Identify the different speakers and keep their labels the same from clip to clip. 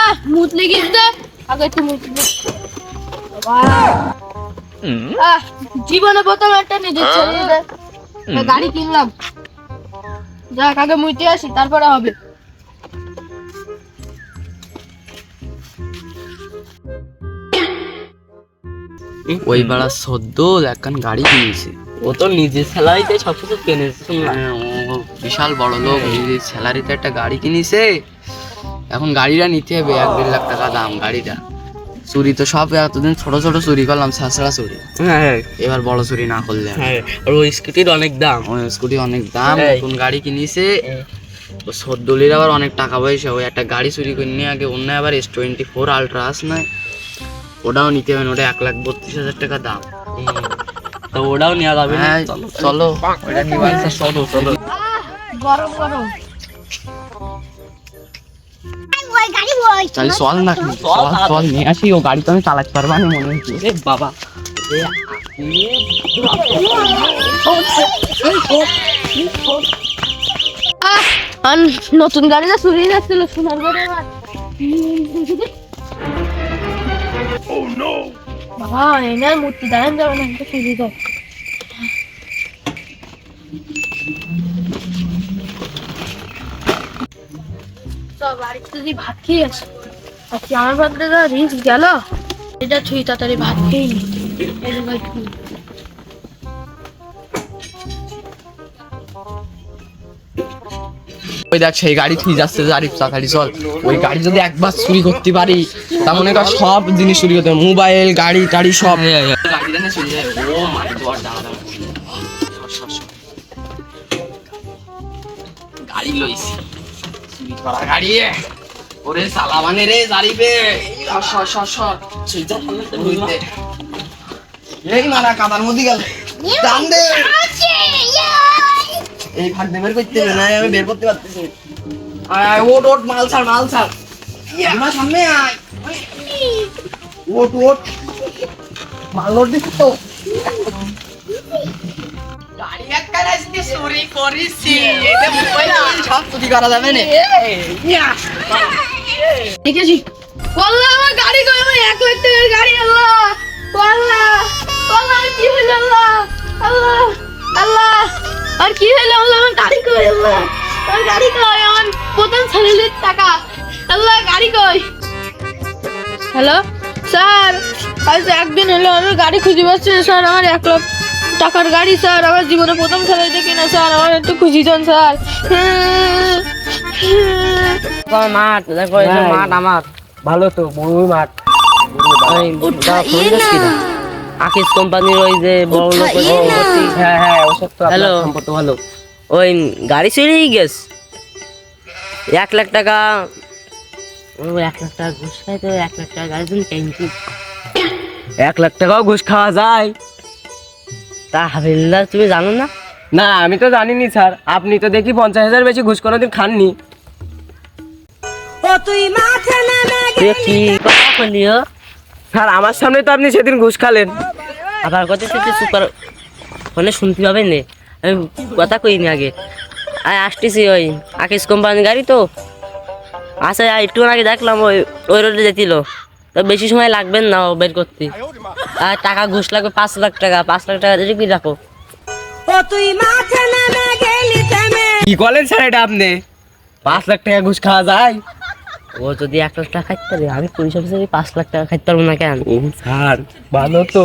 Speaker 1: আহ মুত লেগিস দে আগে একটু মুত লে। বাবা। আহ জীবনে প্রথম একটা নিজের ছেড়ে দে তা গাড়ি কিনলাম। যাক আগে মুইতে আসি তারপরে হবে।
Speaker 2: ওই বেলা সদ্য একখান গাড়ি কিনেছে।
Speaker 3: ও তো নিজের স্যালারিতে সব কিছু কিনেছে।
Speaker 2: হ্যাঁ, বিশাল বড় লোক নিজের স্যালারিতে একটা গাড়ি কিনেছে। এখন গাড়িটা নিতে হবে এক দেড় লাখ টাকা দাম গাড়িটা। চুরি তো সব এতদিন ছোট ছোট চুরি করলাম ছাঁচড়া চুরি।
Speaker 3: হ্যাঁ
Speaker 2: এবার বড় চুরি না করলে।
Speaker 3: হ্যাঁ আর ওই স্কুটির অনেক দাম।
Speaker 2: ওই স্কুটি অনেক দাম
Speaker 3: এই।
Speaker 2: নতুন গাড়ি কিনেছে। ও সদ্যলির আবার অনেক টাকা পয়সা ওই একটা গাড়ি চুরি করে নিয়ে আগে অন্য আবার এস টোয়েন্টি ফোর আলট্রা আস নয় ওটাও নিতে হবে না, ওটা এক লাখ বত্রিশ হাজার টাকা দাম।
Speaker 3: তো ওটাও নেওয়া যাবে
Speaker 2: হ্যাঁ চলো। ওটা
Speaker 3: চলো চলো।
Speaker 1: গরম গরম।
Speaker 2: তাহলে চল না চল চল নিয়ে আসি ও গাড়ি তো আমি চালাতে পারবা না মনে হচ্ছে।
Speaker 3: বাবা।
Speaker 1: নতুন গাড়িটা চুরি যাচ্ছিল সোনার গড়ে বাবা এনে মূর্তি দাঁড়ান যাবে না চুরি দাও তো বাড়িতে যদি ভাত খেয়ে আসি আজকে আমার ভাতটা যা রিস্ক গেল? এটা ছুঁই তাড়াতাড়ি ভাত খেয়ে নি। এই যে ভাই ছুঁই।
Speaker 2: ওই দেখ সেই গাড়ি ঠিক যাচ্ছে জারিফ তাড়াতাড়ি চল। ওই গাড়ি যদি একবার চুরি করতে পারি তা মনে কর সব জিনিস চুরি করতে মোবাইল গাড়ি টাড়ি সব। গাড়ি লইছি। চুরি করা গাড়ি ওরে রে সর সর সর সুইটা সামনে তো বুঝতে এই মারা কাদার মধ্যে গেল। টান দে। এই ভাগ বের করতে হবে না আমি বের করতে পারতেছি। আয় ওট ওট মাল ছাড় মাল ছাড়। আমার সামনে আয়। ওট ওট মাল লোড দিস তো। গাড়ি একটা আজকে চুরি করেছি। এটা মোবাইল সব চুরি করা যাবে না।
Speaker 1: দেখেছি? আল্লাহ আমার গাড়ি কই? আমার এক লাখ টাকার গাড়ি আল্লাহ। আল্লাহ আল্লাহ আর কি হইল আল্লাহ? আল্লাহ আল্লাহ। আর কি হইল আল্লাহ? আমার গাড়ি কই আল্লাহ? আমার গাড়ি কই? আমার প্রথম ছেলের টাকা। আল্লাহ গাড়ি কই? হ্যালো? স্যার আজ একদিন হলো আমি গাড়ি খুঁজে পাচ্ছি স্যার। আমার এক লাখ টাকার গাড়ি স্যার। আমার জীবনে প্রথম ছেলে দেখি না স্যার। আমার একটু খুঁজি দেন স্যার।
Speaker 3: মাঠ দেখো। মাঠ আমার।
Speaker 4: ভালো তো বড় মাঠ?
Speaker 3: আকিস কোম্পানির ওই যে বড় লোক ওই
Speaker 4: হ্যাঁ হ্যাঁ ওসব তো. আপনার সম্পর্ক ভালো।
Speaker 3: ওই গাড়ি চুরি গেছ এক লাখ টাকা। ও এক লাখ টাকা ঘুষ খাই তো এক লাখ টাকা গাড়ির জন্য
Speaker 4: এক লাখ টাকাও ঘুষ খাওয়া যায়।
Speaker 3: তা হাবিলদার তুমি জানো না?
Speaker 4: না আমি তো জানিনি স্যার। আপনি তো দেখি পঞ্চাশ হাজার বেশি ঘুষ কোনোদিন খাননি।
Speaker 3: তুই কি কথা বলিও
Speaker 4: স্যার আমার সামনে তো আপনি সেদিন ঘুষ খালেন।
Speaker 3: আবার কথা তুই সুপার ফোনে শুনতে পাবে নে? আমি কথা কইনি আগে। আয় আসতেছি ওই আকিস কোম্পানির গাড়ি তো। আচ্ছা একটু আগে দেখলাম ওই ওই রোডে যেছিল তো বেশি সময় লাগবে না ও বের করতে। আর টাকা ঘুষ লাগবে পাঁচ লাখ টাকা পাঁচ লাখ টাকা দিয়ে কি রাখো।
Speaker 4: কি বলেন স্যার এটা আপনি? পাঁচ লাখ টাকা ঘুষ খাওয়া যায়?
Speaker 3: ও যদি এক লাখ টাকা খাইতে পারে আমি পুলিশ অফিসারে পাঁচ লাখ টাকা খাইতে পারব না কেন?
Speaker 4: ও স্যার ভালো তো।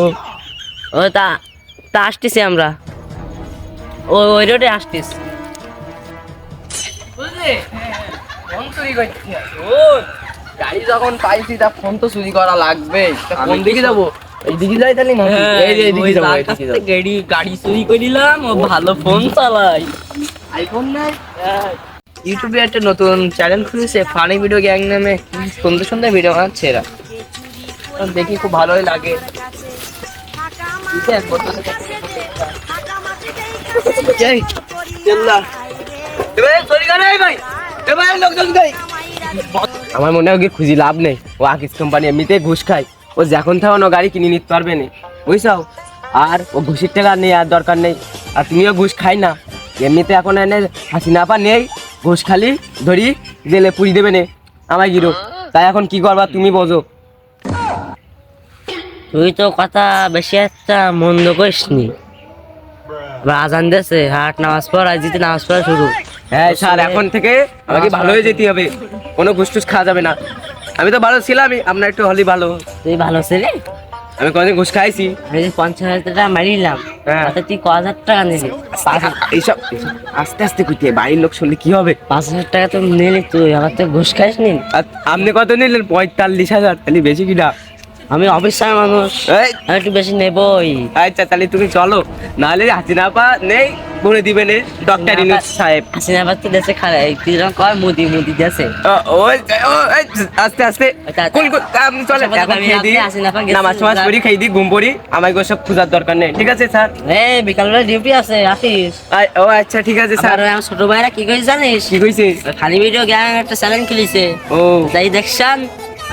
Speaker 3: ও তা তা আসতেছি আমরা। ও ওই রোডে আসতিস
Speaker 2: বুঝলি? চুরি করতে ও গাড়ি যখন পাইছি তা ফোন তো চুরি করা লাগবে কোন দিকে যাব এই যাই তাহলে না এই যে এইদিকে যাব
Speaker 3: গাড়ি গাড়ি চুরি করে দিলাম ও ভালো ফোন চালাই
Speaker 2: আইফোন নাই
Speaker 4: ইউটিউবে একটা নতুন চ্যানেল খুলেছে ফানি ভিডিও গ্যাং নামে সুন্দর সুন্দর ভিডিও বানাচ্ছে এরা দেখি খুব ভালোই লাগে ভাই। লোকজন? আমার মনে হয় ওকে খুঁজি লাভ নেই। ও আকিস কোম্পানি এমনিতে ঘুষ খায়। ও যখন তখন ও গাড়ি কিনে নিতে পারবে না। বুঝছাও আর ও ঘুষের টাকা নেই আর দরকার নেই। আর তুমিও ঘুষ খাই না। এমনিতে এখন এনে হাসিনা পা নেই ঘুষ খালি ধরি জেলে পুরি দেবে নে। আমায় গিরো তাই এখন কি করবা তুমি বোঝো।
Speaker 3: তুই তো কথা বেশি একটা মন্দ করিসনি আজান দিয়েছে হাট নামাজ পড় আজ দিতে নামাজ পড়া শুরু।
Speaker 4: হ্যাঁ স্যার এখন থেকে আমাকে ভালো হয়ে যেতে হবে। কোনো ঘুষ টুস খাওয়া যাবে না। আমি তো ভালো ছিলামই আপনার একটু হলি ভালো।
Speaker 3: তুই ভালো ছেলে?
Speaker 4: আমি কোনদিন ঘুষ খাইছি।
Speaker 3: আমি যে পঞ্চাশ হাজার টাকা মারিলাম
Speaker 4: হ্যাঁ।
Speaker 3: তুই ক হাজার টাকা নিলি।
Speaker 4: এইসব আস্তে আস্তে কুইতে বাড়ির লোক শুনলে কি হবে?
Speaker 3: পাঁচ হাজার টাকা তো নিলি তুই আবার তো ঘুষ খাইস নি
Speaker 4: আপনি কত নিলেন? পঁয়তাল্লিশ হাজার তাহলে বেশি কিনা
Speaker 3: আমি অফিসার মানুষ আমি একটু বেশি নেবই।
Speaker 4: আচ্ছা তাহলে তুমি চলো নাহলে হাসিনা পা নেই। বলে দিবেন ডক্টর ইনুস সাহেব।
Speaker 3: দেশে খারাপ কি যেন কয় মুদি মুদি দেশে।
Speaker 4: ওই আস্তে
Speaker 3: আচ্ছা,
Speaker 4: আপনি
Speaker 3: আচ্ছা,
Speaker 4: এখন
Speaker 3: আমি
Speaker 4: খেয়ে দিই। নামাজ টামাজ পড়ি খেয়ে দিই ঘুম পড়ি ওসব খোঁজার দরকার নেই। ঠিক আছে স্যার?
Speaker 3: এই বিকালবেলা ডিউটি আছে আসিস।
Speaker 4: ও আচ্ছা ঠিক আছে স্যার।
Speaker 3: আমার ছোট ভাইরা কি কইছে জানিস?
Speaker 4: কি কইছে?
Speaker 3: খালি ভিডিও গ্যাং একটা চ্যানেল খুলিছে।
Speaker 4: ও।
Speaker 3: যাই দেখছান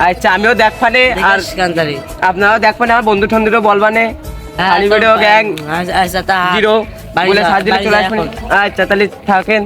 Speaker 4: আচ্ছা আমিও দেখবানে আর আপনারাও দেখবেন আমার বন্ধু ঠন্ধুরও বলবানে খালি ভিডিও গ্যাং
Speaker 3: আচ্ছা তা
Speaker 4: জিরো বলে সাত দিনে চলে আসবেন আচ্ছা তাহলে থাকেন।